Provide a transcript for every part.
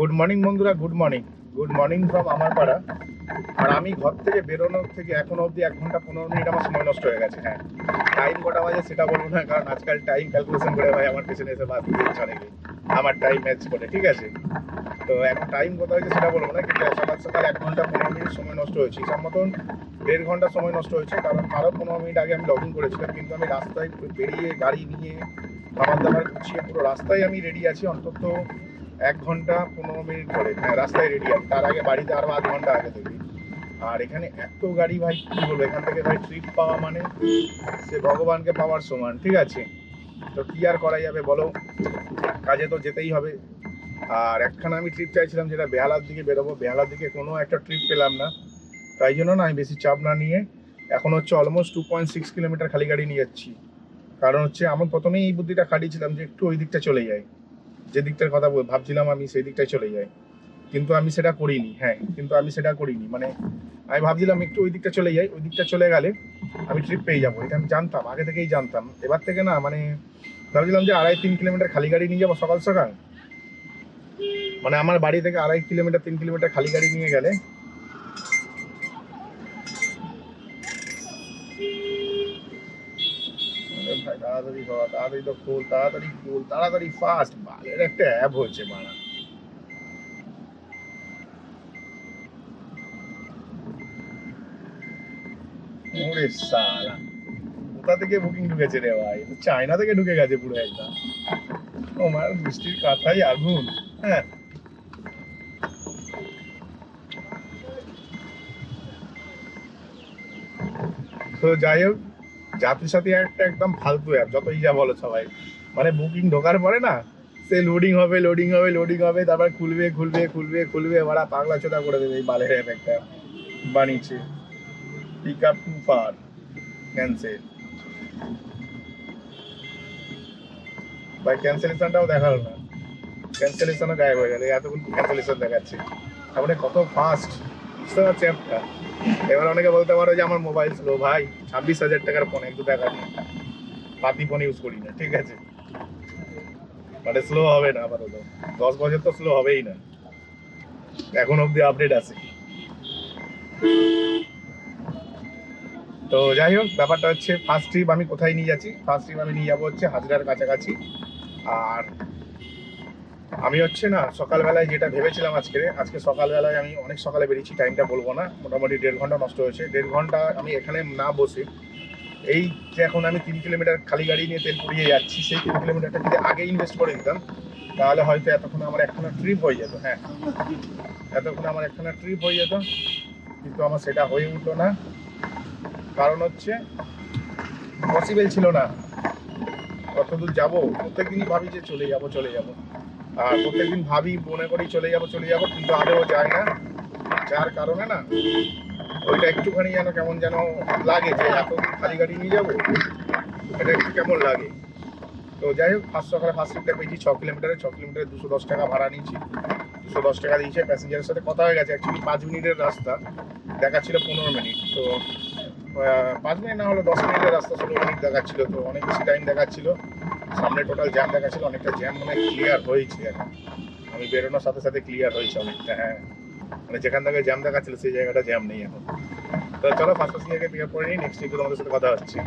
Good morning বন্ধুরা good morning good morning from আমার পাড়া। আর আমি ঘর থেকে বেরোনোর থেকে এখন অবধি এক ঘণ্টা পনেরো মিনিট আমার সময় নষ্ট হয়ে গেছে হ্যাঁ। টাইম কটা বাজে সেটা বলব না, কারণ আজকাল টাইম ক্যালকুলেশন করে ভাই আমার পেছনে এসে বাদ দিচ্ছে আমার টাইম ম্যাচ করে, ঠিক আছে? তো এখন টাইম কত হয়েছে সেটা বলব না, কিন্তু সকাল সকাল এক ঘণ্টা পনেরো মিনিট সময় নষ্ট হয়েছে। হিসাব মতন দেড় ঘণ্টা সময় নষ্ট হয়েছে, কারণ আরও পনেরো মিনিট আগে আমি লগ ইন করেছিলাম, কিন্তু আমি রাস্তায় বেরিয়ে গাড়ি নিয়ে খাবার দাবার গুছিয়ে পুরো রাস্তায় আমি রেডি আছি, অন্তত এক ঘণ্টা পনেরো মিনিট পরে হ্যাঁ রাস্তায় রেডি আছি। তার আগে বাড়িতে আরও আধ ঘণ্টা আগে থেকে আর এখানে এত গাড়ি ভাই, কী বলব? এখান থেকে ভাই ট্রিপ পাওয়া মানে সে ভগবানকে পাওয়ার সমান, ঠিক আছে? তো কি আর করা যাবে বলো? কাজে তো যেতেই হবে। আর একখানা আমি ট্রিপ চাইছিলাম যেটা বেহালার দিকে বেরোবো। বেহালার দিকে কোনো একটা ট্রিপ পেলাম না। তাই জন্য না আমি বেশি চাপ না নিয়ে এখন হচ্ছে almost two point six kilometre খালি গাড়ি নিয়ে যাচ্ছি। কারণ হচ্ছে আমার প্রথমেই এই বুদ্ধিটা খাটিয়েছিলাম যে একটু ওই দিকটা চলে যাই। যে দিকটার কথা ভাবছিলাম আমি সেই দিকটায় চলে যাই। কিন্তু আমি সেটা করিনি হ্যাঁ কিন্তু আমি সেটা করিনি। মানে আমি ভাবছিলাম একটু ওই দিকটা চলে যাই, ওই দিকটা চলে গেলে আমি ট্রিপ পেয়ে যাব। এটা আমি জানতাম, আগে থেকেই জানতাম। এবার থেকে না মানে ভাবছিলাম যে আড়াই তিন কিলোমিটার খালি গাড়ি নিয়ে যাব সকাল সকাল। মানে আমার বাড়ি থেকে আড়াই কিলোমিটার, তিন কিলোমিটার খালি গাড়ি নিয়ে গেলে আরে ভাই তাড়াতাড়ি কর তাড়াতাড়ি তো খোল, তাড়াতাড়ি খোল, তাড়াতাড়ি ফাস্ট বালের একটা অ্যাপ হয়েছে, মারা। কোথা থেকে বুকিং ঢুকেছে রে ভাই? চায়না থেকে ঢুকে গেছে পুরো একদম তোমার বৃষ্টির কাঁথাই আগুন। হ্যাঁ। তো যাই হোক যাত্রী সাথী একটা একদম ফালতু অ্যাপ যতই যা বলো সবাই। মানে বুকিং ঢোকার পরে না, সে লোডিং হবে লোডিং হবে লোডিং হবে, তারপর খুলবে খুলবে খুলবে খুলবে, ওরা পাগলা চোদা করে দেবে এই বালের অ্যাপ একটা বানিয়েছে। Pick up too far cancel ভাই ক্যান্সেলেশনটাও দেখাল না। ক্যান্সেলেশনও গায়েব হয়ে গেল এতক্ষণ ক্যান্সেলেশন দেখাচ্ছে। তারপরে কত ফাস্ট বুঝতে পারছি অ্যাপটা এবার অনেকে বলতে পারো যে আমার মোবাইল স্লো ভাই। ছাব্বিশ হাজার টাকার ফোন এক দু টাকা নিয়ে পাতি ফোন ইউজ করি না, ঠিক আছে? মানে স্লো হবে না আপাতত। দশ বছর তো স্লো হবেই না। এখন অবধি আপডেট আছে। তো যাই হোক, ব্যাপারটা হচ্ছে ফার্স্ট ট্রিপ আমি কোথায় নিয়ে যাচ্ছি? ফার্স্ট ট্রিপ আমি নিয়ে যাব হচ্ছে হাজরার কাছাকাছি। আর আমি হচ্ছে না, সকালবেলায় যেটা ভেবেছিলাম আজকে আজকে সকালবেলায় আমি অনেক সকালে বেরিয়েছি টাইমটা বলব না, মোটামুটি দেড় ঘণ্টা নষ্ট হয়েছে। দেড় ঘণ্টা আমি এখানে না বসে, এই যে এখন আমি তিন কিলোমিটার খালি গাড়ি নিয়ে তেল পুড়িয়ে যাচ্ছি, সেই তিন কিলোমিটারটা যদি আগে ইনভেস্ট করে দিতাম তাহলে হয়তো এতক্ষণ আমার একখানা ট্রিপ হয়ে যেত হ্যাঁ। এতক্ষণ আমার একখানা ট্রিপ হয়ে যেত, কিন্তু আমার সেটা হয়ে উঠল না। কারণ হচ্ছে পসিবল ছিল না। কতদূর যাব? প্রত্যেকদিনই ভাবি যে চলে যাব চলে যাব। আর প্রত্যেকদিন ভাবি, মনে করি চলে যাব চলে যাব, কিন্তু আদৌ যায় না। যার কারণে না, ওইটা একটুখানি যেন কেমন যেন লাগে যে এত খালি গাড়ি নিয়ে যাব, এটা একটু কেমন লাগে। তো যাই হোক, ফার্স্ট সকালে ফার্স্ট ট্রিপটা পেয়েছি, ছ কিলোমিটারে ছ কিলোমিটারে দুশো দশ টাকা ভাড়া নিয়েছি। দুশো দশ টাকা দিয়েছে, প্যাসেঞ্জারের সাথে কথা হয়ে গেছে অ্যাকচুয়ালি পাঁচ মিনিটের রাস্তা, দেখাচ্ছিল পনেরো মিনিট। তো পাঁচ মিনিট না হলো দশ মিনিটের রাস্তা ষোলো মিনিট দেখাচ্ছিল তো, অনেক বেশি টাইম দেখাচ্ছিল। সামনে টোটাল জ্যাম দেখাচ্ছিল অনেকটা জ্যাম মানে ক্লিয়ার হয়েছে আমি বেরোনোর সাথে সাথে ক্লিয়ার হয়েছে অনেকটা হ্যাঁ। মানে যেখান থেকে জ্যাম দেখাচ্ছিল সেই জায়গাটা জ্যাম নেই এখন। তো চলো ফার্স্ট ফার্স্ট জায়গায় পিক আপ করে নিই নেক্সট উইকে তোমাদের সাথে কথা হচ্ছে।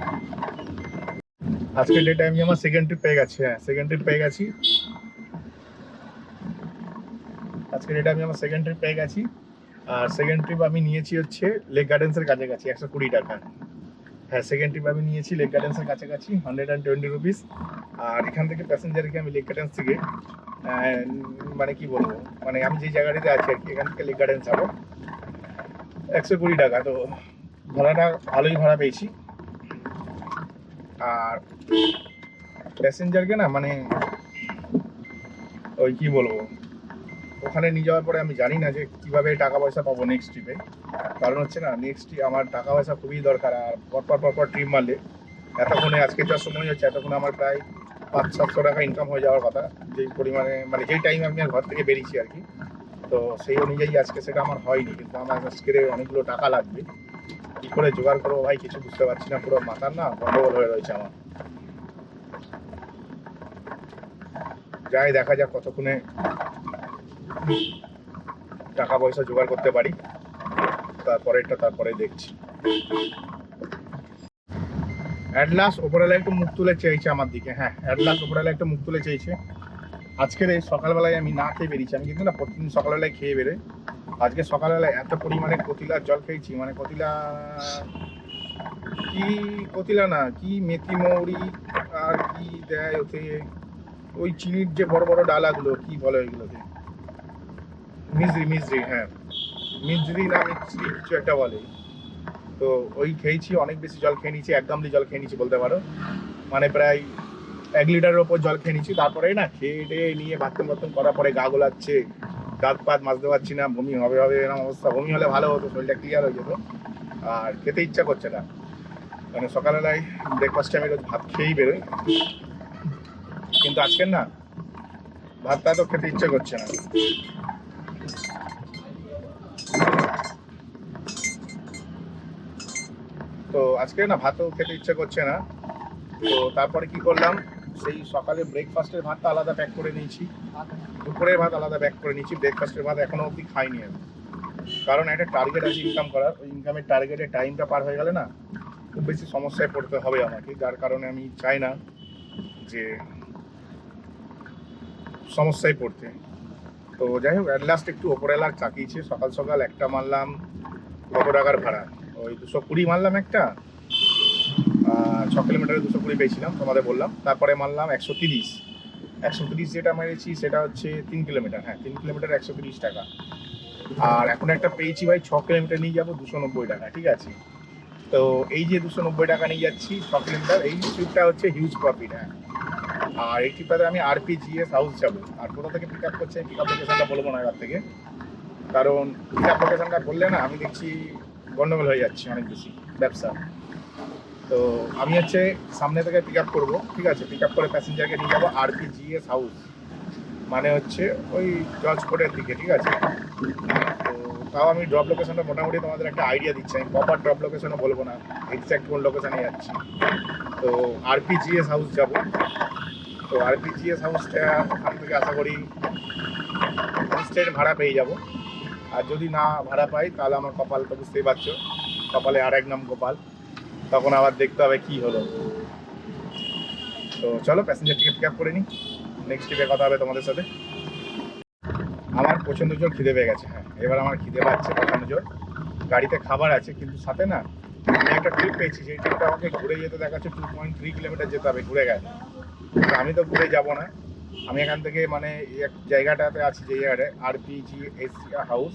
আজকের ডেটে আমি আমার সেকেন্ড ট্রিপ পেয়ে গেছি হ্যাঁ সেকেন্ড ট্রিপ পেয়ে গেছি। আজকের ডেটে আমি আমার সেকেন্ড ট্রিপ পেয়ে গেছি। আর সেকেন্ড ট্রিপ আমি নিয়েছি হচ্ছে লেক গার্ডেন্সের কাছাকাছি, একশো কুড়ি টাকা। হ্যাঁ সেকেন্ড ট্রিপ আমি নিয়েছি লেক গার্ডেন্সের কাছাকাছি হান্ড্রেড অ্যান্ড টোয়েন্টি রুপিস আর এখান থেকে প্যাসেঞ্জারকে আমি লেক গার্ডেন্স থেকে মানে কি বলব মানে আমি যে জায়গাটিতে আছি আর কি, এখান থেকে লেক গার্ডেন্স যাব। একশো কুড়ি টাকা, তো ভাড়াটা ভালোই ভাড়া পেয়েছি। আর প্যাসেঞ্জারকে না মানে ওই কি বলব ওখানে নিয়ে যাওয়ার পরে আমি জানি না যে কীভাবে টাকা পয়সা পাবো নেক্সট ট্রিপে কারণ হচ্ছে না নেক্সট ট্রিপ আমার টাকা পয়সা খুবই দরকার, আর পরপর পরপর ট্রিপ মারলে এতক্ষণে আজকে যা সময় হচ্ছে, এতক্ষণে আমার প্রায় পাঁচ, সাতশো টাকা ইনকাম হয়ে যাওয়ার কথা, যেই পরিমাণে মানে যেই টাইমে আমি ঘর থেকে বেরিয়েছি আর কি। তো সেই অনুযায়ী আজকে সেটা আমার হয়নি, কিন্তু আমার আজকে অনেকগুলো টাকা লাগবে। কী করে জোগাড় করব ভাই, কিছু বুঝতে পারছি না, পুরো মাথার না গন্ডগোল হয়ে রয়েছে আমার। যাই দেখা যাক কতক্ষণে টাকা পয়সা জোগাড় করতে পারি। তারপরেরটা তারপরে দেখছি। অ্যাডলাস ওপরওয়ালা একটু মুখ তুলে চেয়েছে আমার দিকে। হ্যাঁ অ্যাডলাস ওপরওয়ালা একটু মুখ তুলে চেয়েছে। আজকের এই সকালবেলায় আমি না খেয়ে বেরিয়েছি। আমি কিন্তু না প্রতিদিন সকালবেলায় খেয়ে বেরোই। আজকে সকালবেলায় এত পরিমাণে কতিলার জল খেয়েছি। মানে কতিলা কি কতিলা না, কি মেথি মৌরি আর কি দেয় ওতে? ওই চিনির যে বড় বড় ডালাগুলো, কি বলে ওইগুলোকে? মিজরি মিজরি হ্যাঁ। মিজরি না কিছু একটা বলে। তো ওই খেয়েছি, অনেক বেশি জল খেয়ে নিয়েছি, এক গামলি জল খেয়ে নিয়েছি বলতে পারো। মানে প্রায় এক লিটারের ওপর জল খেয়ে নিয়েছি। তারপরে না খেয়ে টেয়ে নিয়ে বাথরুম বাথরুম করার পরে গা গোলাচ্ছে। দাঁত পাত মাজতে পারছি না, বমি হবে হবে এরকম অবস্থা। বমি হলে ভালো হতো, শরীরটা ক্লিয়ার হয়ে যেত। আর খেতে ইচ্ছা করছে না। মানে সকালবেলায় ব্রেকফাস্টে আমি রোজ ভাত খেয়েই বেরোই। কিন্তু আজকের না, ভাতটা তো খেতে ইচ্ছে করছে না। তো আজকে না ভাতও খেতে ইচ্ছে করছে না। তো তারপরে কি করলাম, সেই সকালে ব্রেকফাস্টের ভাতটা আলাদা প্যাক করে নিয়েছি। দুপুরের ভাত আলাদা প্যাক করে নিয়েছি ব্রেকফাস্টের ভাত এখনও অবধি খাইনি আমি। কারণ একটা টার্গেট আছে ইনকাম করার, ওই ইনকামের টার্গেটের টাইমটা পার হয়ে গেলে না খুব বেশি সমস্যায় পড়তে হবে আমাকে। যার কারণে আমি চাই না যে সমস্যায় পড়তে। তো যাই হোক অ্যাট লাস্ট একটু ওপরেলার চাকিয়েছে। সকাল সকাল একটা মারলাম কত টাকার ভাড়া। ওই দুশো কুড়ি মারলাম একটা। ছ কিলোমিটারে দুশো কুড়ি পেয়েছিলাম, তোমাদের বললাম। তারপরে মারলাম একশো তিরিশ। একশো তিরিশ যেটা মেরেছি সেটা হচ্ছে তিন কিলোমিটার হ্যাঁ তিন কিলোমিটার একশো তিরিশ টাকা। আর এখন একটা পেয়েছি ভাই, ছ কিলোমিটার নিয়ে যাব দুশো নব্বই টাকা, ঠিক আছে? তো এই যে দুশো নব্বই টাকা নিয়ে যাচ্ছি ছ কিলোমিটার, এই ট্রিপটা হচ্ছে হিউজ প্রফিট হ্যাঁ। আর এই ট্রিপটাতে আমি আরপিজিএস হাউস যাব। আর কোথা থেকে পিক আপ করছে পিক আপ লোকেশনটা বলব না এবার থেকে। কারণ পিক আপ লোকেশনটা বললে না, আমি দেখছি গন্ডগোল হয়ে যাচ্ছে অনেক বেশি, ব্যবসা। তো আমি হচ্ছে সামনে থেকে পিক আপ করব, ঠিক আছে? পিক আপ করে প্যাসেঞ্জারকে নিয়ে যাব আরপিজিএস হাউস মানে হচ্ছে ওই জজ কোর্টের দিকে, ঠিক আছে? তো তাও আমি ড্রপ লোকেশনটা মোটামুটি তোমাদের একটা আইডিয়া দিচ্ছি। আমি প্রপার ড্রপ লোকেশনও বলব না এক্স্যাক্ট কোন লোকেশনে যাচ্ছি। তো আরপিজিএস হাউস যাব। তো আরপিজিএস হাউসটা ওখান থেকে আশা করি ইনস্ট্যান্ট ভাড়া পেয়ে যাব। আর যদি না ভাড়া পাই, তাহলে আমার কপাল তো বুঝতেই পারছ। কপালে আর এক নাম গোপাল। তখন আবার দেখতে হবে কি হলো। তো চলো প্যাসেঞ্জার টিকিট পিক আপ করে নিই। নেক্সট ট্রিপে কথা হবে তোমাদের সাথে। আমার প্রচণ্ড জোর খিদে পেয়ে গেছে হ্যাঁ। এবার আমার খিদে পাচ্ছে, প্রচণ্ড জোর। গাড়িতে খাবার আছে, কিন্তু সাথে না, আমি একটা ট্রিপ পেয়েছি, সেই ট্রিপটা আমাকে ঘুরে যেতে দেখাচ্ছে টু পয়েন্ট থ্রি কিলোমিটার যেতে হবে, ঘুরে গেছে আমি তো ঘুরে যাব না। আমি এখান থেকে মানে এক জায়গাটাতে আছি যে জায়গাটায় আরপিজি এসিয়া হাউস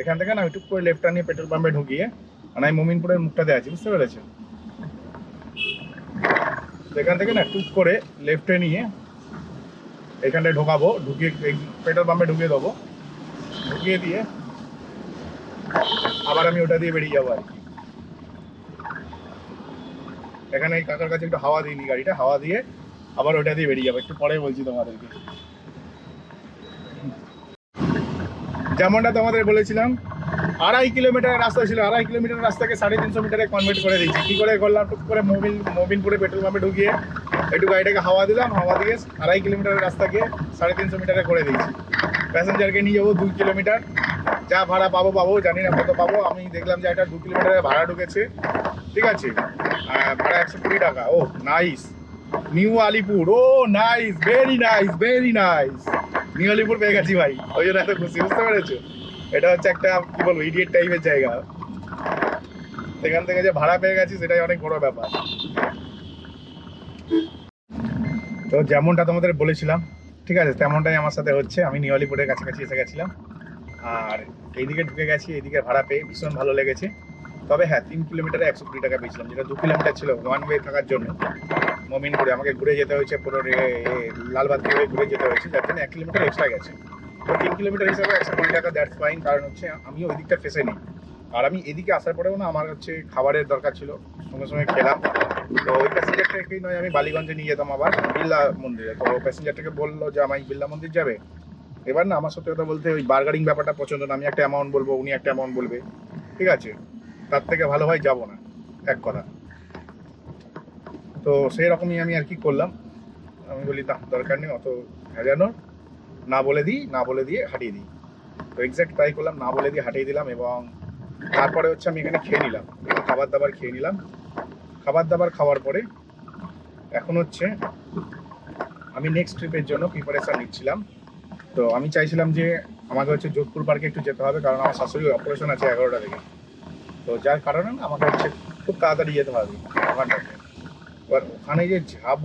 এখান থেকে না টুক করে লেফটটা নিয়ে পেট্রোল পাম্পে ঢুকিয়ে মানে আমি মোমিনপুরের মুখটাতে আছি, বুঝতে পেরেছ তো এখান থেকে না টুক করে লেফটে নিয়ে এখানটায় ঢোকাবো, ঢুকিয়ে পেট্রোল পাম্পে ঢুকিয়ে দেবো। ঢুকিয়ে দিয়ে আবার আমি ওটা দিয়ে বেরিয়ে যাব আর কি। এখানে কাকার কাছে একটু হাওয়া দিইনি গাড়িটা, হাওয়া দিয়ে আবার ওটা দিয়ে বেরিয়ে যাব, একটু পরে বলছি তোমাদেরকে। যেমনটা তোমাদের বলেছিলাম, আড়াই কিলোমিটার রাস্তা ছিল, আড়াই কিলোমিটার রাস্তাকে সাড়ে তিনশো মিটারে কনভার্ট করে দিয়েছি। কী করে করলাম? টুক করে মোবিল মোবিনপুরে পেট্রোল পাম্পে ঢুকিয়ে একটু গাড়িটাকে হাওয়া দিলাম, হাওয়া দিয়ে আড়াই কিলোমিটারের রাস্তাকে সাড়ে তিনশো মিটারে করে দিয়েছি। প্যাসেঞ্জারকে নিয়ে যাব দুই কিলোমিটার। যা ভাড়া পাবো পাবো, জানি না কত পাবো, আমি দেখলাম যে এটা দু কিলোমিটারের ভাড়া ঢুকেছে। ঠিক আছে? ভাড়া একশো কুড়ি টাকা। ও নাইস নিউ আলিপুর। ও nice very nice very nice New Alipur পেয়ে গেছি ভাই। ওই জন্য এত খুশি, বুঝতে পেরেছ? এটা হচ্ছে একটা, কি বলব ইডিয়েট টাইপের জায়গা। সেখান থেকে যে ভাড়া পেয়ে গেছি, সেটাই অনেক বড় ব্যাপার। তো যেমনটা তোমাদের বলেছিলাম, ঠিক আছে, তেমনটাই আমার সাথে হচ্ছে। আমি নিউ আলিপুরের কাছাকাছি এসে গেছিলাম। আর এইদিকে ঢুকে গেছি, এইদিকে ভাড়া পেয়ে ভীষণ ভালো লেগেছে। তবে হ্যাঁ তিন কিলোমিটারে একশো কুড়ি টাকা পেয়েছিলাম, যেটা দু কিলোমিটার ছিল ওয়ান ওয়ে থাকার জন্য। মমিনপুরে আমাকে ঘুরে যেতে হয়েছে, পুরো লালবাগ থেকে ঘুরে যেতে হয়েছে, যার জন্য এক কিলোমিটার এক্সট্রা গেছে। তো তিন কিলোমিটার হিসাবে একশো কুড়ি টাকা দ্যাটস ফাইন কারণ হচ্ছে আমি ওই দিকটা ফেসে নিই। আর আমি এদিকে আসার পরেও না, আমার হচ্ছে খাবারের দরকার ছিল, সঙ্গে সঙ্গে খেলাম। তো ওই প্যাসেঞ্জারটাকেই নয়, আমি বালিগঞ্জে নিয়ে যেতাম আবার, বিল্লা মন্দিরে। তো প্যাসেঞ্জারটাকে বলল যে, আমায় বিল্লা মন্দির যাবে? এবার না, আমার সত্যি কথা বলতে ওই বার্গারিং ব্যাপারটা পছন্দ না, আমি একটা অ্যামাউন্ট বলব, উনি একটা অ্যামাউন্ট বলবে। ঠিক আছে? তার থেকে ভালো হয় যাব না, এক কথা। তো সেই রকমই আমি আর কি করলাম। আমি বলি তা দরকার নেই, অত হাজানোর। না বলে দিই, না বলে দিয়ে হাঁটিয়ে দিই। তো এক্স্যাক্ট ট্রাই করলাম, না বলে দিয়ে হাঁটিয়ে দিলাম এবং তারপরে হচ্ছে আমি এখানে খেয়ে নিলাম। খাবার দাবার খেয়ে নিলাম। খাবার দাবার খাওয়ার পরে এখন হচ্ছে আমি নেক্সট ট্রিপের জন্য প্রিপারেশন নিচ্ছিলাম। তো আমি চাইছিলাম যে আমাকে হচ্ছে যোধপুর পার্কে একটু যেতে হবে, কারণ আমার শাশুড়ি অপারেশন আছে এগারোটা থেকে। তো যার কারণে না আমাকে হচ্ছে খুব তাড়াতাড়ি যেতে হবে ওখানটাতে এবার ওখানে যে যাব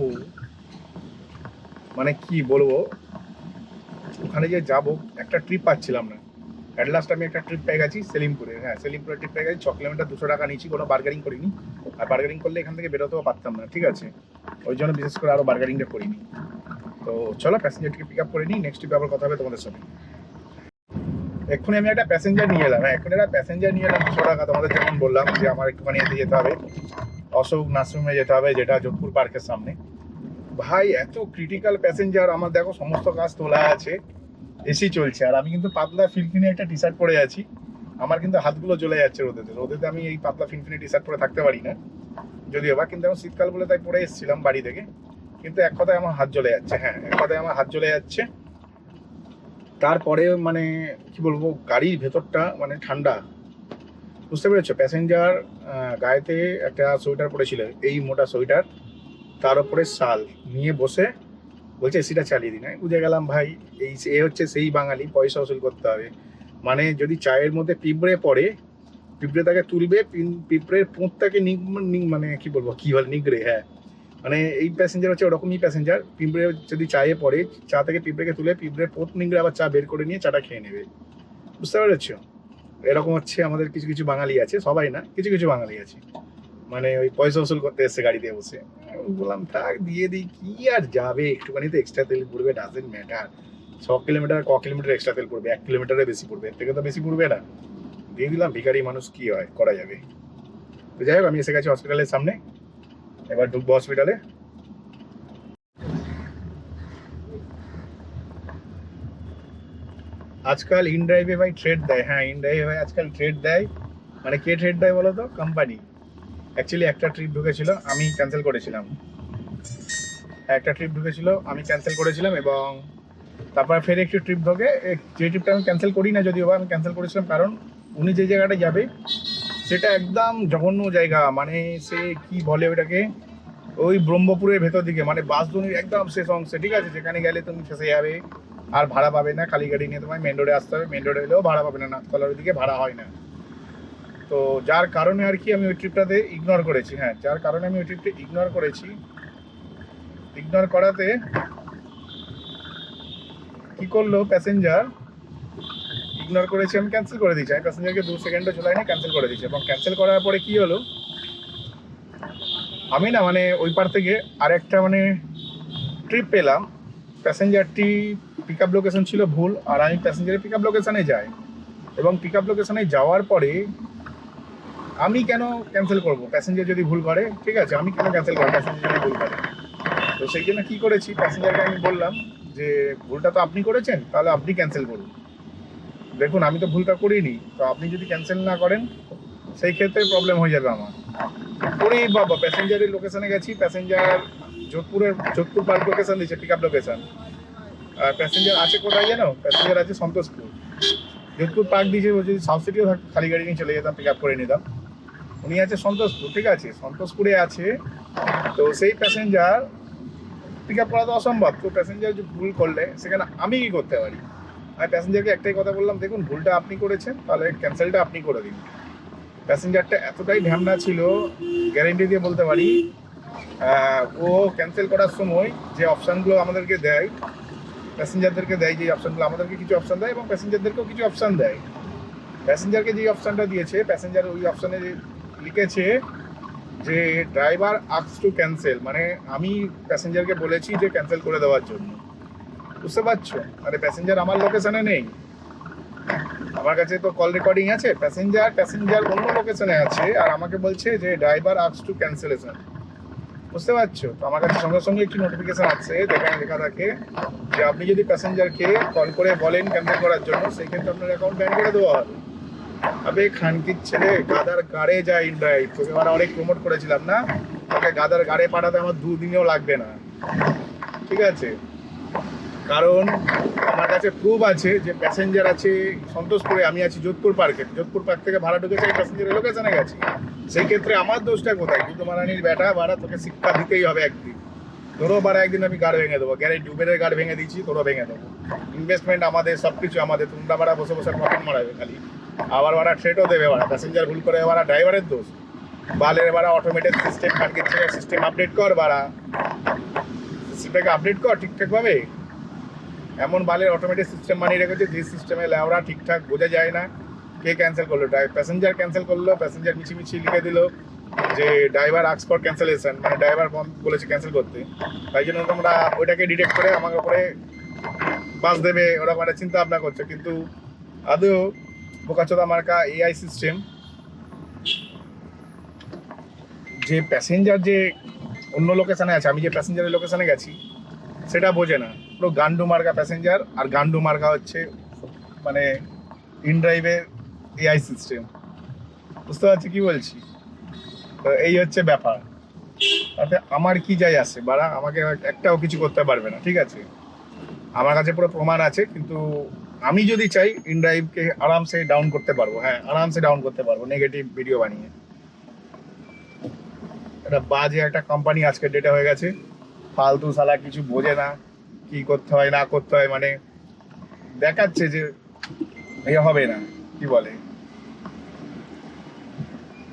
মানে কি বলব? ওখানে যে যাব, একটা ট্রিপ পাচ্ছিলাম না। অ্যাট লাস্ট আমি একটা ট্রিপ পেয়ে গেছি সেলিমপুরে। হ্যাঁ সেলিমপুরে ট্রিপ পেয়ে গেছি, ছ কিলোমিটার দুশো টাকা নিয়েছি, কোনো বার্গারিং করিনি। আর বার্গারিং করলে এখান থেকে বেরোতেও পারতাম না, ঠিক আছে? ওই জন্য বিশেষ করে আরও বার্গারিংটা করিনি। তো চলো প্যাসেঞ্জারটিকে পিক আপ করে নিই নেক্সট ট্রিপে আবার কথা হবে তোমাদের সাথে। এক্ষুনি আমি একটা প্যাসেঞ্জার নিয়ে এলাম। হ্যাঁ এক্ষুনি একটা প্যাসেঞ্জার নিয়ে এলাম, দুশো টাকা তোমাদের যেমন বললাম যে আমার একটুখানি এতে যেতে হবে। অশোক নার্সিংহোমে যেতে হবে, যেটা যোধপুর পার্কের সামনে। ভাই, এত ক্রিটিক্যাল প্যাসেঞ্জার আমার দেখো সমস্ত কাজ তোলা আছে এসি চলছে। আর আমি কিন্তু পাতলা ফিনফিনে একটা টি শার্ট পরে আছি। আমার কিন্তু হাতগুলো জ্বলে যাচ্ছে রোদেতে। রোদেতে আমি এই পাতলা ফিনফিনে টি শার্ট পরে থাকতে পারি না। যদিও বা, কিন্তু আমি শীতকাল বলে তাই পরে এসেছিলাম বাড়ি থেকে। কিন্তু এক কথায় আমার হাত জ্বলে যাচ্ছে। হ্যাঁ এক কথায় আমার হাত জ্বলে যাচ্ছে। তারপরে মানে কি বলব, গাড়ির ভেতরটা মানে ঠান্ডা। বুঝতে পেরেছ? প্যাসেঞ্জার গায়েতে একটা সোয়েটার পরেছিল, এই মোটা সোয়েটার, তার উপরে শাল নিয়ে বসে বলছে, এসিটা চালিয়ে দিন। বুঝে গেলাম, ভাই, এই এ হচ্ছে সেই বাঙালি, পয়সা ওসুল করতে হবে। মানে যদি চায়ের মধ্যে পিঁপড়ে পড়ে, পিঁপড়ে তাকে তুলবে, পিঁপড়ের পোঁতটাকে মানে কি বলব, কি বল নিগড়ে হ্যাঁ। মানে এই প্যাসেঞ্জার হচ্ছে ওরকমই প্যাসেঞ্জার পিঁপড়ে যদি চায়ে পড়ে, চা থেকে পিঁপড়েকে তুলে পিঁপড়ের পোত নিংড়ে আবার চা বের করে নিয়ে চাটা খেয়ে নেবে। বুঝতে পেরেছ? এরকম হচ্ছে আমাদের কিছু কিছু বাঙালি আছে, সবাই না, কিছু কিছু বাঙালি আছে। মানে ওই পয়সা ওসুল করতে এসছে গাড়িতে বসে। বললাম, থাক, দিয়ে দিই, কি আর যাবে? একটুখানি তো এক্সট্রা তেল পড়বে ডাজেন্ট ম্যাটার ছ কিলোমিটার ক কিলোমিটার এক্সট্রা তেল পড়বে, এক কিলোমিটারে বেশি পড়বে, এর থেকে তো বেশি পড়বে না। দিয়ে দিলাম, ভিখারি মানুষ কি হয়, করা যাবে। তো যাই হোক, আমি এসে গেছি হসপিটালের সামনে। এবার ঢুকবো হসপিটালে আজকাল ইন ড্রাইভে ভাই ট্রেড দেয়। হ্যাঁ ইন ড্রাইভে ভাই আজকাল ট্রেড দেয়। মানে কে ট্রেড দেয় বলো তো কোম্পানি অ্যাকচুয়ালি একটা ট্রিপ ঢুকেছিল, আমি ক্যান্সেল করেছিলাম। একটা ট্রিপ ঢুকেছিল, আমি ক্যান্সেল করেছিলাম এবং তারপর ফের একটি ট্রিপ ঢোকে। যে ট্রিপটা আমি ক্যান্সেল করি না যদিও বা, আমি ক্যান্সেল করেছিলাম কারণ উনি যে জায়গাটা যাবে সেটা একদম জঘন্য জায়গা মানে সে কি বলে ওটাকে ওই ব্রহ্মপুরের ভেতর দিকে মানে বাসদনির একদম শেষ অংশে, ঠিক আছে? যেখানে গেলে তুমি ফেসে যাবে, আর ভাড়া পাবে না। খালি গাড়ি নিয়ে তোমায় মেন রোডে আসতে হবে, মেন রোডে এলেও ভাড়া পাবে না, নাকতলার ওইদিকে ভাড়া হয় না। তো যার কারণে আর কি আমি ওই ট্রিপটাতে ইগনোর করেছি হ্যাঁ যার কারণে আমি ওই ট্রিপটা ইগনোর করেছি। ইগনোর করাতে কি করল প্যাসেঞ্জার ইগনোর করেছি আমি ক্যান্সেল করে দিয়েছি। আমি প্যাসেঞ্জারকে দু সেকেন্ডও চলাইনি ক্যান্সেল করে দিয়েছি। এবং ক্যান্সেল করার পরে কি হলো? আমি না মানে ওই পার থেকে আরেকটা মানে ট্রিপ পেলাম। প্যাসেঞ্জারটি পিক আপ লোকেশন ছিল ভুল, আর আমি প্যাসেঞ্জারের পিক আপ লোকেশনে যাই। এবং পিক আপ লোকেশনে যাওয়ার পরে আমি কেন ক্যান্সেল করব? প্যাসেঞ্জার যদি ভুল করে, ঠিক আছে, আমি কেন ক্যান্সেল করব? প্যাসেঞ্জার যদি ভুল করে। তো সেই জন্য কী করেছি? প্যাসেঞ্জারকে আমি বললাম যে, ভুলটা তো আপনি করেছেন, তাহলে আপনি ক্যান্সেল করুন। দেখুন, আমি তো ভুলটা করিনি, তো আপনি যদি ক্যান্সেল না করেন, সেই ক্ষেত্রে প্রবলেম হয়ে যাবে আমার। ওরে বাবা প্যাসেঞ্জারের লোকেশনে গেছি প্যাসেঞ্জার যোধপুরের, যোধপুর পার্ক লোকেশন দিচ্ছে পিক আপ লোকেশন আর প্যাসেঞ্জার আছে কোথায় জানো প্যাসেঞ্জার আছে সন্তোষপুর। যোধপুর পার্ক দিয়েছে যদি সাউথ সিটিও খালি গাড়ি নিয়ে চলে যেতাম পিক আপ করে নিতাম। উনি আছে সন্তোষপুর, ঠিক আছে? সন্তোষপুরে আছে। তো সেই প্যাসেঞ্জার পিক আপ করা তো অসম্ভব। তো প্যাসেঞ্জার যে ভুল করলে, সেখানে আমি কি করতে পারি? আমি প্যাসেঞ্জারকে একটাই কথা বললাম, দেখুন, ভুলটা আপনি করেছেন, তাহলে ক্যান্সেলটা আপনি করে দিন। প্যাসেঞ্জারটা এতটাই ঢ্যামনা ছিল গ্যারেন্টি দিয়ে বলতে পারি ও ক্যান্সেল করার সময় যে অপশানগুলো আমাদেরকে দেয় প্যাসেঞ্জারদেরকে দেয়, যে অপশানগুলো আমাদেরকে কিছু অপশান দেয় এবং প্যাসেঞ্জারদেরকেও কিছু অপশান দেয়। প্যাসেঞ্জারকে যে অপশানটা দিয়েছে প্যাসেঞ্জার ওই অপশানে লিখেছে যে ড্রাইভার আক্স টু ক্যান্সেল মানে আমি প্যাসেঞ্জারকে বলেছি যে ক্যান্সেল করে দেওয়ার জন্য। বুঝতে পারছ? আরে প্যাসেঞ্জার আমার লোকেশনে নেই। আমার কাছে তো কল রেকর্ডিং আছে। প্যাসেঞ্জার প্যাসেঞ্জার অন্য লোকেশনে আছে। আর আমাকে বলছে যে ড্রাইভার আক্স টু ক্যান্সেলেশন বুঝতে পারছ? তো আমার কাছে সঙ্গে সঙ্গে একটি নোটিফিকেশন আছে, যেখানে লেখা থাকে যে আপনি যদি প্যাসেঞ্জারকে কল করে বলেন ক্যান্সেল করার জন্য সেই ক্ষেত্রে আপনার অ্যাকাউন্ট ব্যান করে দেওয়া হবে। আবে, খানকির ছেলে, গাদার গাড়ে যায় ইনড্রাইভ তোকে আমরা অনেক প্রমোট করেছিলাম না? তোকে গাদার গাড়ে পাঠাতে আমার দুদিনেও লাগবে না। ঠিক আছে? কারণ আমার কাছে প্রুফ আছে যে প্যাসেঞ্জার আছে, সন্তোষপুরে আমি আছি যোধপুর পার্কে যোধপুর পার্ক থেকে ভাড়া ঢুকেছে প্যাসেঞ্জারের লোকেশনে গেছি। সেই ক্ষেত্রে আমার দোষটা কোথায়? কিন্তু মারানির বেটা, ভাড়া তোকে শিক্ষা দিতেই হবে একদিন। তোরও বাড়া একদিন আমি গাড় ভেঙে দেবো। গ্যারেন্টি উবেরের গাড় ভেঙে দিচ্ছি তোরও ভেঙে দেবো। ইনভেস্টমেন্ট আমাদের সব কিছু আমাদের। তোমরা বাড়া বসে বসে পকেট মারাবে খালি। আবার বাড়া ট্রেটও দেবে বাড়া প্যাসেঞ্জার ভুল করে বাড়া ড্রাইভারের দোষ। বালের বাড়া অটোমেটেড সিস্টেম কালকের সিস্টেম আপডেট কর বাড়া সিস্টেমটাকে আপডেট কর ঠিকঠাকভাবে এমন বালের অটোমেটিক সিস্টেম বানিয়ে রেখেছে, যে সিস্টেমে ল্যাওড়া ঠিকঠাক বোঝা যায় না কে ক্যান্সেল করল। প্যাসেঞ্জার ক্যান্সেল করল প্যাসেঞ্জার মিছিমিছি লিখে দিল যে ড্রাইভার আক্স ফর ক্যান্সেলেশন মানে ড্রাইভার বন্ধ বলেছে ক্যান্সেল করতে। তাই জন্য তোমরা ওইটাকে ডিটেক্ট করে আমাকে উপরে বাস দেবে ওরা মানে চিন্তা ভাবনা করছে। কিন্তু আদৌ বোকাচোদা মার্কা এআই সিস্টেম যে প্যাসেঞ্জার যে অন্য লোকেশানে আছে, আমি যে প্যাসেঞ্জারের লোকেশানে গেছি, সেটা বোঝে না। পুরো গান্ডু মার্কা প্যাসেঞ্জার আর গান্ডু মার্কা হচ্ছে মানে ইনড্রাইভের এআই সিস্টেম বুঝতে পারছি কি বলছি? তো এই হচ্ছে ব্যাপার। তাতে আমার কি যায় আসে? বাড়া, আমাকে একটাও কিছু করতে পারবে না, ঠিক আছে? আমার কাছে পুরো প্রমাণ আছে, কিন্তু আমি যদি চাই ইনড্রাইভকে আরামসে ডাউন করতে পারব। হ্যাঁ আরামসে ডাউন করতে পারব নেগেটিভ ভিডিও বানিয়ে। একটা বাজে একটা কোম্পানি আজকের ডেটে হয়ে গেছে। ফালতু সালা কিছু বোঝে না। কি করতে হয়, না করতে হয় মানে দেখাচ্ছে যে এ হবে না, কি বলে?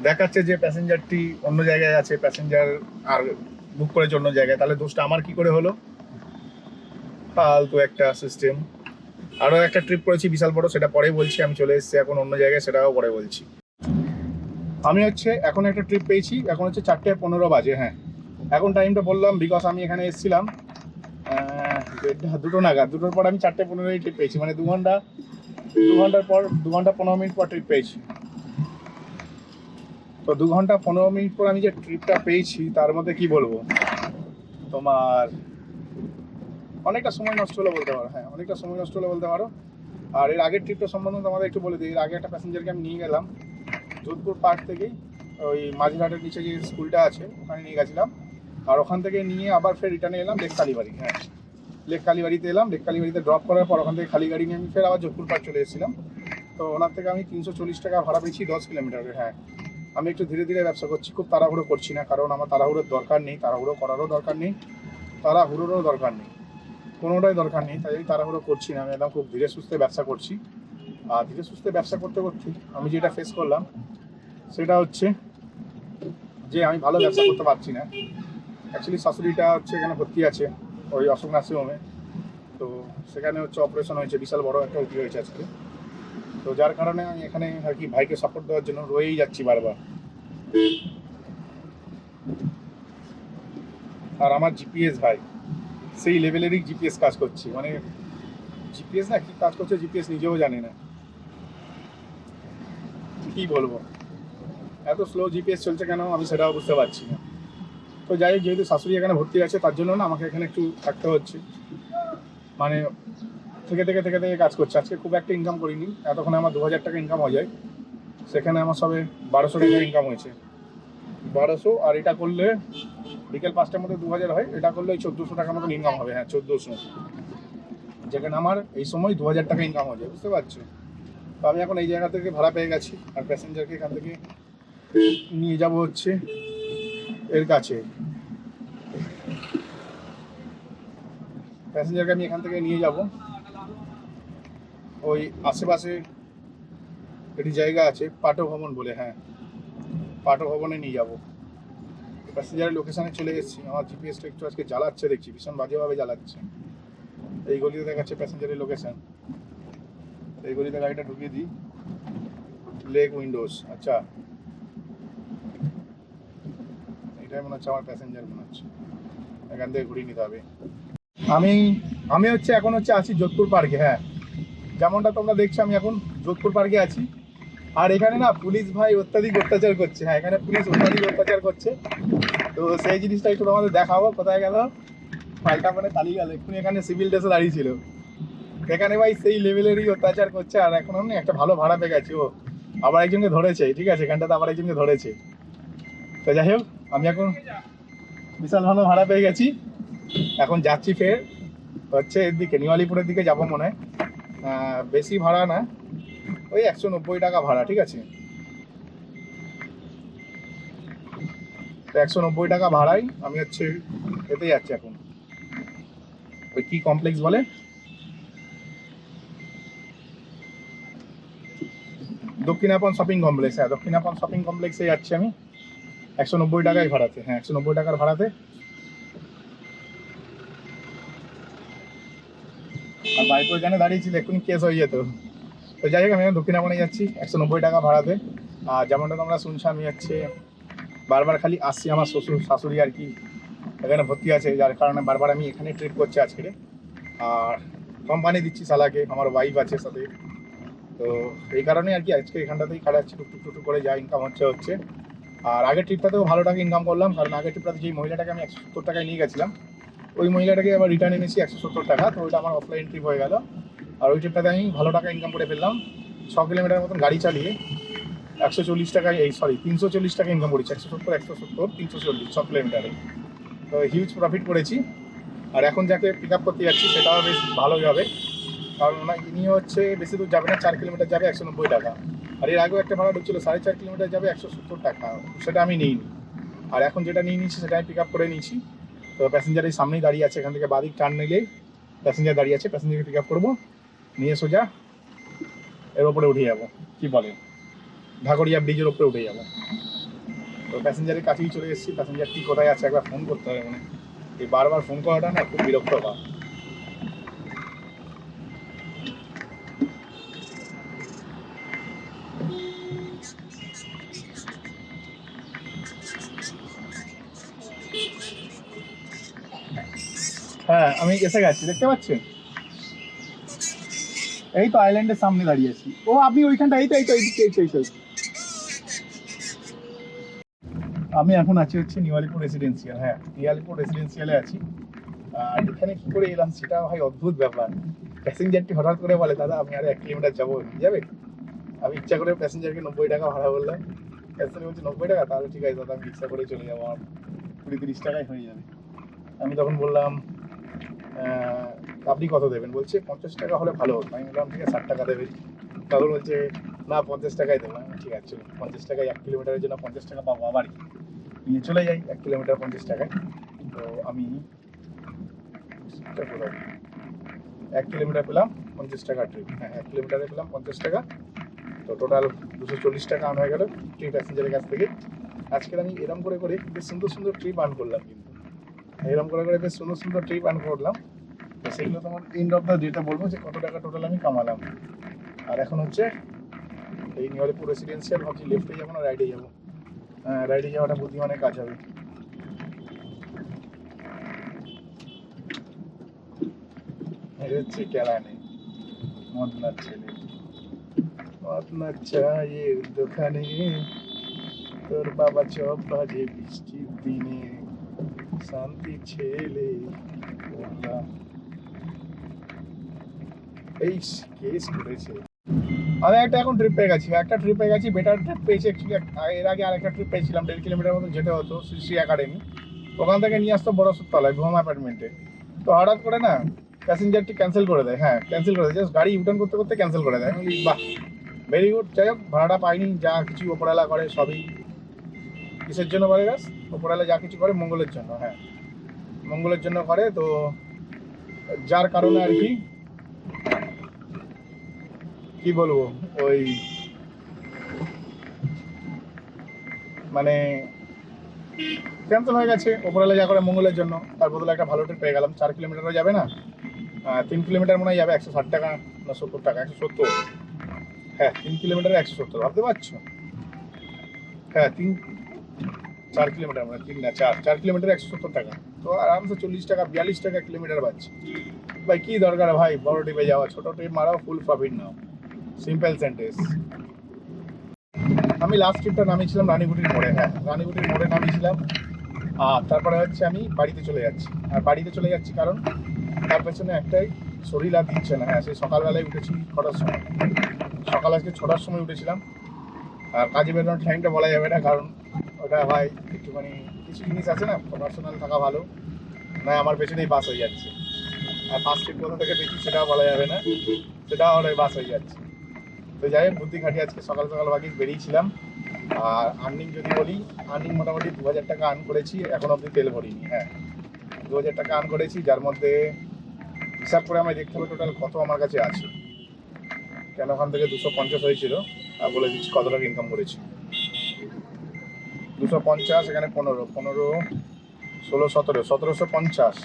দেখাচ্ছে যে প্যাসেঞ্জারটি অন্য জায়গায় আছে, প্যাসেঞ্জার আর বুক করেছে অন্য জায়গায়, তাহলে দোষটা আমার কি করে হলো? ফালতু একটা সিস্টেম আরও একটা ট্রিপ করেছি, বিশাল বড়, সেটা পরে বলছি, আমি চলে এসেছি এখন অন্য জায়গায়, সেটাও পরে বলছি। আমি হচ্ছে, এখন একটা ট্রিপ পেয়েছি, এখন হচ্ছে চারটে পনেরো বাজে হ্যাঁ। এখন টাইমটা বললাম বিকজ আমি এখানে এসেছিলাম দুটো নাগাদ। দুটোর পর আমি চারটে পনেরো মিনিট ট্রিপ পেয়েছি। মানে দু ঘণ্টা, দু ঘণ্টার পর, দু ঘণ্টা পনেরো মিনিট পর ট্রিপ পেয়েছি। তো দু ঘণ্টা পনেরো মিনিট পর আমি যে ট্রিপটা পেয়েছি, তার মধ্যে কি বলব? তোমার অনেকটা সময় নষ্ট হলো বলতে পারো হ্যাঁ অনেকটা সময় নষ্ট হলো বলতে পারো। আর এর আগের ট্রিপটা সম্বন্ধে তোমাদের একটু বলে দিই। এর আগে একটা প্যাসেঞ্জারকে আমি নিয়ে গেলাম, যোধপুর পার্ক থেকেই, ওই মাঝঘাটের নিচে যে স্কুলটা আছে, ওখানে নিয়ে গেছিলাম। আর ওখান থেকে নিয়ে আবার ফের রিটার্নে এলাম লেক কালীবাড়ি হ্যাঁ। লেক কালীবাড়িতে এলাম। লেক কালীবাড়িতে ড্রপ করার পর ওখান থেকে খালি গাড়ি নিয়ে আমি ফের আবার যোধপুর পার্ক চলে এসেছিলাম। তো ওনার থেকে আমি তিনশো চল্লিশ টাকা ভাড়া পেয়েছি দশ কিলোমিটারের হ্যাঁ। আমি একটু ধীরে ধীরে ব্যবসা করছি, খুব তাড়াহুড়ো করছি না, কারণ আমার তাড়াহুড়োর দরকার নেই, তাড়াহুড়ো করারও দরকার নেই, তাড়াহুড়োরও দরকার নেই। কোনোটাই দরকার নেই, তাই আমি তাড়াহুড়ো করছি না, আমি একদম খুব ধীরে সুস্থে ব্যবসা করছি। আর ধীরে সুস্থে ব্যবসা করতে করতে আমি যেটা ফেস করলাম, সেটা হচ্ছে যে আমি ভালো ব্যবসা করতে পারছি না। অ্যাকচুয়ালি শাশুড়িটা হচ্ছে এখানে ভর্তি আছে। ওই অশোক নার্সিংহোমে। তো সেখানে হচ্ছে অপারেশন হয়েছে, বিশাল বড় একটা ওটি হয়েছে আজকে। তো যার কারণে আমি এখানে আর কি ভাইকে সাপোর্ট দেওয়ার জন্য রয়েই যাচ্ছি বারবার। আর আমার জিপিএস ভাই, সেই লেভেলেরই জিপিএস কাজ করছে। মানে জিপিএস না, কি কাজ করছে জিপিএস নিজেও জানে না। কি বলব? এত স্লো জিপিএস চলছে কেন আমি সেটাও বুঝতে পারছি না। তো যাই যেহেতু শাশুড়ি এখানে ভর্তি আছে, তার জন্য না আমাকে এখানে একটু থাকতে হচ্ছে। মানে থেকে থেকে থেকে থেকে কাজ করছে। আজকে খুব একটা ইনকাম করিনি। এতক্ষণে আমার দু হাজার টাকা ইনকাম হয়ে যায়। সেখানে আমার সবে বারোশো টাকা ইনকাম হয়েছে। বারোশো আর এটা করলে বিকেল পাঁচটার মধ্যে দু হাজার হয়। এটা করলে ওই চোদ্দোশো টাকার মতন ইনকাম হবে। হ্যাঁ চোদ্দোশো। যেখানে আমার এই সময় দু হাজার টাকা ইনকাম হয়ে যায়। বুঝতে পারছ? তো আমি এখন এই জায়গা থেকে ভাড়া পেয়ে গেছি। আর প্যাসেঞ্জারকে এখান থেকে নিয়ে যাব হচ্ছে। এর কাছে। প্যাসেঞ্জারকে আমি এখান থেকে নিয়ে যাব। ওই আশেপাশে একটি জায়গা আছে, পাটো ভবন বলে হ্যাঁ। পাটো ভবনে নিয়ে যাব। প্যাসেঞ্জারের লোকেশানে চলে এসেছি। আমার জিপিএসটা একটু আজকে জ্বালাচ্ছে, দেখছি। ভীষণ বাজেভাবে জ্বালাচ্ছে। এই গলিতে দেখাচ্ছে প্যাসেঞ্জারের লোকেশন। এই গলিতে গাড়িটা ঢুকিয়ে দিই। লেক উইন্ডোজ আচ্ছা। এটাই মনে হচ্ছে আমার প্যাসেঞ্জার মনে হচ্ছে। এখান থেকে ঘুরিয়ে নিতে হবে। আমি আমি হচ্ছে, এখন হচ্ছে আছি যোধপুর পার্কে হ্যাঁ। যেমনটা তোমরা দেখছ, আমি এখন যোধপুর পার্কে আছি। আর এখানে না পুলিশ ভাই অত্যাধিক অত্যাচার করছে। হ্যাঁ এখানে পুলিশ অত্যাধিক অত্যাচার করছে। তো সেই জিনিসটা একটু তোমাদের দেখাবো, কোথায় গেল। পাল্টা মানে পালিয়ে গেল, এক্ষুনি এখানে সিভিল ড্রেসে দাঁড়িয়ে ছিল। এখানে ভাই সেই লেভেলেরই অত্যাচার করছে, আর এখন একটা ভালো ভাড়া পেয়ে গেছে, ও। আবার একজনকে ধরেছে, ঠিক আছে? এখানটাতে আবার একজনকে ধরেছে। তো যাই হোক, আমি এখন বিশাল ভালো ভাড়া পেয়ে গেছি। এখন যাচ্ছি ফের। হচ্ছে এদিকে, নিওয়ালিপুরের দিকে যাব মনে হয়। বেশি ভাড়া না। ওই একশো নব্বই টাকা ভাড়া, ঠিক আছে? তো একশো নব্বই টাকা ভাড়াই। আমি হচ্ছে এতে যাচ্ছি এখন। ওই কি কমপ্লেক্স বলে? দক্ষিণাপন শপিং কমপ্লেক্স হ্যাঁ দক্ষিণাপন শপিং কমপ্লেক্সে যাচ্ছি আমি। একশো নব্বই টাকায় ভাড়াতে হ্যাঁ একশো নব্বই টাকার ভাড়াতে। আর বাইক ওইখানে দাঁড়িয়েছিল এক্ষুনি কেস হয়ে যেত। তো যাই হোক, আমি দক্ষিণাপনে যাচ্ছি, একশো নব্বই টাকা ভাড়াতে। আর যেমনটা তোমরা শুনছো, আমি হচ্ছে বারবার খালি আসছি আমার শ্বশুর, শাশুড়ি আর কি। এখানে ভর্তি আছে, যার কারণে বারবার আমি এখানে ট্রিপ করছি আজকে। আর কোম্পানি দিচ্ছি সালাকে আমার ওয়াইফ আছে সাথে। তো এই কারণে আর কি আজকে এখানটাতেই খাটাচ্ছি, টুকটুক টুকটুক করে যা ইনকাম হচ্ছে হচ্ছে। আর আগের ট্রিপটাতেও ভালো টাকা ইনকাম করলাম, কারণ আগের ট্রিপটাতে যেই মহিলাটাকে আমি একশো সত্তর টাকায় নিয়ে গেছিলাম, ওই মহিলাটাকে আবার রিটার্ন এনেছি একশো সত্তর টাকা, তো ওইটা আমার অফলাইন ট্রিপ হয়ে গেল। আর ওই ট্রিপটাতে আমি ভালো টাকা ইনকাম করে ফেললাম, ছ কিলোমিটার মতন গাড়ি চালিয়ে একশো চল্লিশ টাকায়, এই সরি তিনশো চল্লিশ টাকা ইনকাম করেছি, একশো সত্তর একশো সত্তর, তিনশো চল্লিশ, ছ কিলোমিটারে। তো হিউজ প্রফিট করেছি। আর এখন যাকে পিক আপ করতে যাচ্ছি সেটাও বেশ ভালোই হবে, কারণ ইনি হচ্ছে বেশি দূর যাবে না, চার কিলোমিটার যাবে একশো নব্বই টাকা। আর এর আগেও একটা ভাড়া ঢুকছিল, সাড়ে চার কিলোমিটার যাবে একশো সত্তর টাকা। সেটা আমি নিইনি। আর এখন যেটা নিয়ে নিচ্ছি সেটা আমি পিক আপ করে নিয়েছি। তো প্যাসেঞ্জার এই সামনেই দাঁড়িয়ে আছে, এখান থেকে বাদিক টার্ন নিলেই প্যাসেঞ্জার দাঁড়িয়ে আছে প্যাসেঞ্জারকে পিক আপ করব, নিয়ে সোজা এর ওপরে উঠে যাব। কি বলে? ঢাকরিয়া ব্রিজের ওপরে উঠে যাব। তো প্যাসেঞ্জারের কাছেই চলে এসেছি। প্যাসেঞ্জার কি কোথায় আছে একবার ফোন করতে হবে মানে এই বারবার ফোন করাটা না, খুব বিরক্ত আমি এসে গেছি, দেখতে পাচ্ছেন? এই তো আইল্যান্ডের সামনে দাঁড়িয়ে আছি। ও, আপনি ওইখানটা, এই তো এই তো, এই এই এই। আমি এখন আছি হচ্ছে নিওয়ালিপুর রেসিডেন্সিয়াল হ্যাঁ নিওয়ালিপুর রেসিডেন্সিয়ালে আছি। আর এখানে কি করে এলাম সেটা ভাই অদ্ভুত ব্যাপার। প্যাসেঞ্জারটি হঠাৎ করে বলে, দাদা, আমি আর এক কিলোমিটার যাব যাবে? আমি ইচ্ছা করে প্যাসেঞ্জারকে নব্বই টাকা ভাড়া বললাম। প্যাসেঞ্জার বলছে, নব্বই টাকা? তাহলে ঠিক আছে, দাদা, আমি ইচ্ছা করে চলে যাব আমার। কুড়ি তিরিশ টাকায় হয়ে যাবে। আমি তখন বললাম আপনি কত দেবেন? বলছে, পঞ্চাশ টাকা হলে ভালো হতো। আমি বললাম, ঠিক আছে, ষাট টাকা দেবেন তখন বলছে না, পঞ্চাশ টাকাই দেবো। ঠিক আছে চলুন পঞ্চাশ টাকায় এক কিলোমিটারের জন্য পঞ্চাশ টাকা পাবো আবার নিয়ে চলে যাই, এক কিলোমিটার পঞ্চাশ টাকায়। তো আমি এক কিলোমিটার পেলাম পঞ্চাশ টাকা ট্রিপ হ্যাঁ এক কিলোমিটারে পেলাম পঞ্চাশ টাকা। তো টোটাল দুশো চল্লিশ টাকা আন হয়ে গেল ট্রিপ প্যাসেঞ্জারের কাছ থেকে। আজকে আমি এরম করে করে বেশ সুন্দর সুন্দর ট্রিপ আর্ন করলাম কিন্তু। এরম করে করে বেশ সুন্দর সুন্দর ট্রিপ আর্ন করলাম। তো সেগুলো তোমার এন্ড অফ দ্য ডেটা বলব যে কত টাকা টোটাল আমি কামালাম। আর এখন হচ্ছে এই নিয়ারিপুর রেসিডেন্সিয়াল ভাবছি লেফটে যাব না রাইটে যাব। হ্যাঁ রাইটে যাওয়াটা বুদ্ধিমানের কাজ হবে। হচ্ছে কেলানে মদনার ছেলে। মদনার চায়ের দোকানে তোর বাবা চপ বাজে বৃষ্টির দিনে। শান্তি ছেলে এই কেস করেছে। আমি একটা এখন ট্রিপ গেছি, একটা ট্রিপ গেছি বেটার ট্রিপ পেয়েছি অ্যাকচুয়ালি এর আগে আরেকটা ট্রিপ পেয়েছিলাম, দেড় কিলোমিটার মতো যেতে হতো শ্রী একাডেমি ওখান থেকে নিয়ে আসতো বড় তলায় হোম অ্যাপার্টমেন্টে তো হঠাৎ করে না প্যাসেঞ্জারটি ক্যান্সেল করে দেয় হ্যাঁ ক্যান্সেল করে দেয়। জাস্ট গাড়ি ইউটার্ন করতে করতে ক্যান্সেল করে দেয়। বাহ ভেরি গুড যাই হোক, ভাড়াটা পাইনি, যা কিছু ওপরালা করে সবই। কিসের জন্য বলে গাছ ওপরালা যা কিছু করে মঙ্গলের জন্য হ্যাঁ। মঙ্গলের জন্য করে, তো যার কারণে আর কি কি বলব, ওই মানে ক্যান্সেল হয়ে গেছে ওপরওয়ালা যা করে মঙ্গলের জন্য, তার বদলে একটা ভালো ট্রিপ পেয়ে গেলাম। চার কিলোমিটারও যাবে না। তিন কিলোমিটার মনে হয় যাবে, একশো ষাট টাকা, না সত্তর টাকা, একশো সত্তর। হ্যাঁ তিন কিলোমিটারে একশো সত্তর, ভাবতে পারছ? হ্যাঁ তিন চার কিলোমিটার মানে তিন না, চার চার কিলোমিটার একশো সত্তর টাকা। তো আরামসে চল্লিশ টাকা, বিয়াল্লিশ টাকা কিলোমিটার পাচ্ছি। ভাই, কী দরকার ভাই? বড় ট্রিপে যাওয়া, ছোটো ট্রিপ মারাও ফুল প্রফিট নাও। সিম্পল সেন্টেন্স আমি লাস্ট ট্রিপটা নামিয়েছিলাম রানীগুটির মোড়ে হ্যাঁ রানীগুটির মোড়ে নামিয়েছিলাম। আর তারপরে হচ্ছে আমি বাড়িতে চলে যাচ্ছি। আর বাড়িতে চলে যাচ্ছি কারণ তার পেছনে একটাই শরীর আর দিচ্ছে না। হ্যাঁ সেই সকালবেলায় উঠেছি ছটার সময়। সকাল আজকে ছটার সময় উঠেছিলাম। আর কাজে বেরোনোর টাইমটা বলা যাবে না কারণ ওটা ভাই একটুখানি, কিছু জিনিস আছে না পার্সোনাল থাকা ভালো। না আমার পেছনেই বাস হয়ে যাচ্ছে। আর ফার্স্ট ট্রিপ কোথা থেকে পেয়েছি সেটাও বলা যাবে না, সেটাও আমার বাস হয়ে যাচ্ছে। তো যাই হোক বুদ্ধি খাটিয়ে আজকে সকাল সকাল বাকি বেরিয়েছিলাম। আর আর্নিং যদি বলি আর্নিং মোটামুটি দু হাজার টাকা আর্ন করেছি, এখন অবধি তেল ভরিনি হ্যাঁ। দু হাজার টাকা আর্ন করেছি, যার মধ্যে হিসাব করে আমায় দেখতে হবে টোটাল কত আমার কাছে আছে। কেন ওখান থেকে দুশো পঞ্চাশ হয়েছিল, আর বলে দিচ্ছি কত টাকা ইনকাম করেছি। দুশো পঞ্চাশ, এখানে পনেরো পনেরো, ষোলো, সতেরো, সতেরোশো পঞ্চাশ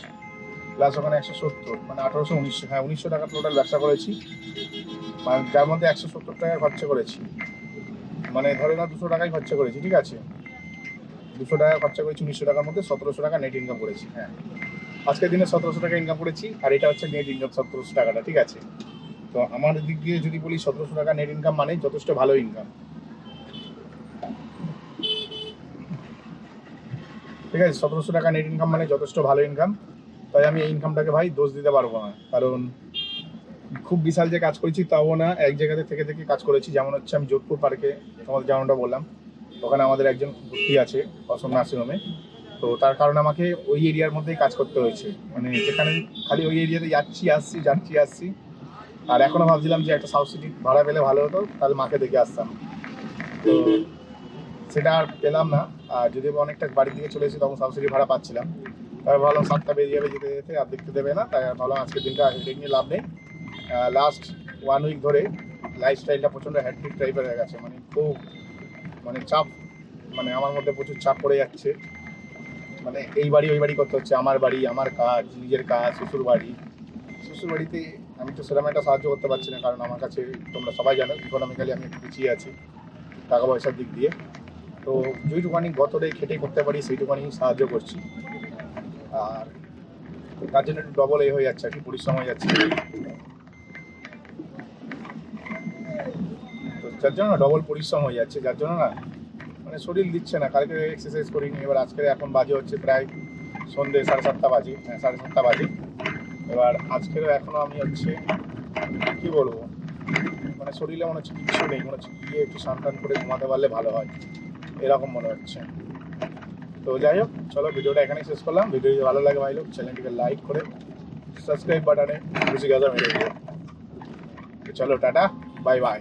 প্লাস ওখানে একশো সত্তর মানে আঠারোশো উনিশশো হ্যাঁ উনিশশো টাকা টোটাল ব্যবসা করেছি মানে যার মধ্যে একশো সত্তর টাকা খরচা করেছি মানে ধরে না দুশো টাকাই খরচা করেছি, ঠিক আছে? দুশো টাকা খরচা করেছি উনিশশো টাকার মধ্যে, সতেরোশো টাকা নেট ইনকাম করেছি হ্যাঁ। আজকের দিনে সতেরোশো টাকা ইনকাম করেছি, আর এটা হচ্ছে নেট ইনকাম সতেরোশো টাকাটা, ঠিক আছে? তো আমার দিক দিয়ে যদি বলি সতেরোশো টাকা নেট ইনকাম মানে যথেষ্ট ভালো ইনকাম ঠিক আছে, সতেরোশো টাকা নেট ইনকাম মানে যথেষ্ট ভালো ইনকাম তাই আমি এই ইনকামটাকে ভাই দোষ দিতে পারব না। কারণ খুব বিশাল যে কাজ করেছি তাও না, এক জায়গাতে থেকে থেকে কাজ করেছি। যেমন হচ্ছে আমি যোধপুর পার্কে তোমাদের যেমনটা বললাম, ওখানে আমাদের একজন ভর্তি আছে অসম নার্সিংহোমে। তো তার কারণে আমাকে ওই এরিয়ার মধ্যেই কাজ করতে হয়েছে। মানে যেখানে খালি ওই এরিয়াতে যাচ্ছি, আসছি যাচ্ছি, আসছি। আর এখনও ভাবছিলাম যে একটা সাউথ সিটি ভাড়া পেলে ভালো হতো, তাহলে মাকে দেখে আসতাম। তো সেটা আর পেলাম না। আর যদি অনেকটা বাড়ির দিকে চলে এসেছি, তখন সিটি ভাড়া পাচ্ছিলাম। তাই ভাবলাম সাতটা বেরিয়ে যাবে, যেতে যেতে, আর দেখতে দেবে না। তাই ভাবলাম আজকের দিনটা হেডেক নিয়ে লাভ নেই। লাস্ট ওয়ান উইক ধরে লাইফস্টাইলটা প্রচণ্ড হ্যাট্রিক টাইপের হয়ে গেছে। মানে খুব মানে চাপ মানে আমার মধ্যে প্রচুর চাপ পড়ে যাচ্ছে। মানে এই বাড়ি ওই বাড়ি করতে হচ্ছে। আমার বাড়ি, আমার কাজ, নিজের কাজ, শ্বশুর বাড়ি। শ্বশুর বাড়িতে আমি তো সেরকম একটা সাহায্য করতে পারছি না। কারণ আমার কাছে, তোমরা সবাই জানো ইকোনমিক্যালি আমি একটু পিছিয়ে আছি টাকা পয়সার দিক দিয়ে। তো যেইটুখানি গতরে খেটে করতে পারি সেইটুখানি সাহায্য করছি। আর তার জন্য একটু ডবল এ হয়ে যাচ্ছে আর কি পরিশ্রম হয়ে যাচ্ছে। তো যার জন্য ডবল পরিশ্রম হয়ে যাচ্ছে, যার জন্য না মানে শরীর দিচ্ছে না। কালকে এক্সারসাইজ করিনি, এবার আজকে এখন বাজে হচ্ছে প্রায় সন্ধ্যে সাড়ে সাতটা বাজে হ্যাঁ সাড়ে সাতটা বাজে। এবার আজকেরও এখনও আমি হচ্ছে, কি বলব? মানে শরীরে মনে হচ্ছে কিচ্ছু নেই, মনে হচ্ছে গিয়ে একটু স্নান করে ঘুমাতে পারলে ভালো হয়। এরকম মনে হচ্ছে। তো যাই হোক, চলো ভিডিওটা এখানেই শেষ করলাম। ভিডিও যদি ভালো লাগে ভাই লোক চ্যানেলটিকে লাইক করে সাবস্ক্রাইব বাটনে খুশি গাজা মেরে দিও। চলো, টাটা বাই বাই